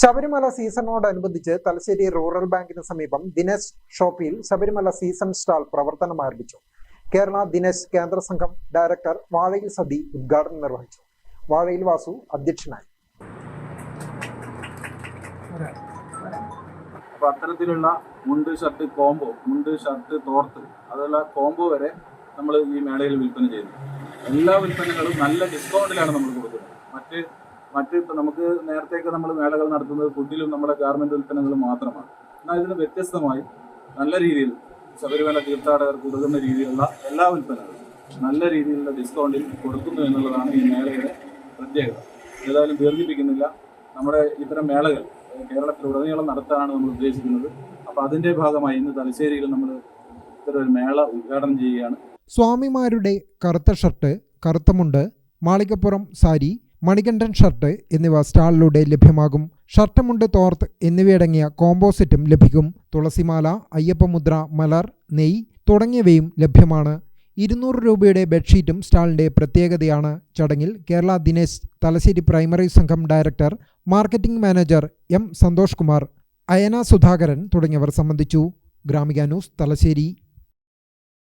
Sabarimala സീസണോടനുബന്ധിച്ച് Thalassery rural ബാങ്കിന് സമീപം ദിനേശ് ഷോപ്പിൽ ശബരിമല സീസൺ സ്റ്റാൾ പ്രവർത്തനം ആരംഭിച്ചു. കേരള ദിനേശ് കേന്ദ്ര സംഘം ഡയറക്ടർ വാഴയിൽ സതി ഉദ്ഘാടനം നിർവഹിച്ചു. വാഴയിൽ വാസു അധ്യക്ഷനായി. അപ്പൊ അത്തരത്തിലുള്ള മുണ്ട് ഷർട്ട് കോംബോ മുണ്ട് ഷർട്ട് തോർത്ത് അതുള്ള കോംബോ വരെ നമ്മൾ ഈ മേളയിൽ വിൽപ്പന ചെയ്യുന്നു. എല്ലാ വിൽപ്പനകളും നല്ല ഡിസ്കൗണ്ടിലാണ് നമ്മൾ കൊടുക്കുന്നത്. മറ്റ് മറ്റ് ഇപ്പം നമുക്ക് നേരത്തെയൊക്കെ നമ്മൾ മേളകൾ നടത്തുന്നത് ഫുഡിലും നമ്മുടെ ഗാർമെന്റ് ഉൽപ്പന്നങ്ങളും മാത്രമാണ്. എന്നാൽ ഇതിന് വ്യത്യസ്തമായി നല്ല രീതിയിൽ ശബരിമല തീർത്ഥാടകർക്ക് കൊടുക്കുന്ന രീതിയിലുള്ള എല്ലാ ഉൽപ്പന്നങ്ങളും നല്ല രീതിയിലുള്ള ഡിസ്കൗണ്ടിൽ കൊടുക്കുന്നു എന്നുള്ളതാണ് ഈ മേളയുടെ പ്രത്യേകത. ഏതായാലും ദീർഘിപ്പിക്കുന്നില്ല. നമ്മുടെ ഇത്തരം മേളകൾ കേരളത്തിലുടനീളം നടത്താനാണ് നമ്മൾ ഉദ്ദേശിക്കുന്നത്. അപ്പോൾ അതിന്റെ ഭാഗമായി ഇന്ന് തലശ്ശേരിയിൽ നമ്മൾ ഇത്തരം ഒരു മേള ഉദ്ഘാടനം ചെയ്യുകയാണ്. സ്വാമിമാരുടെ കറുത്ത ഷർട്ട് കറുത്ത മുണ്ട് മാളികപ്പുറം സാരി മണികണ്ഠൻ ഷർട്ട് എന്നിവ സ്റ്റാളിലൂടെ ലഭ്യമാകും. ഷർട്ട് മുണ്ട് തോർത്ത് എന്നിവയടങ്ങിയ കോമ്പോസിറ്റും ലഭിക്കും. തുളസിമാല അയ്യപ്പമുദ്ര മലർ നെയ് തുടങ്ങിയവയും ലഭ്യമാണ്. ഇരുന്നൂറ് രൂപയുടെ ബെഡ്ഷീറ്റും സ്റ്റാളിന്റെ പ്രത്യേകതയാണ്. ചടങ്ങിൽ കേരള ദിനേശ് തലശ്ശേരി പ്രൈമറി സംഘം director marketing manager M Santhosh Kumar Ayana Sudhakaran തുടങ്ങിയവർ സംബന്ധിച്ചു. ഗ്രാമിക ന്യൂസ് തലശ്ശേരി.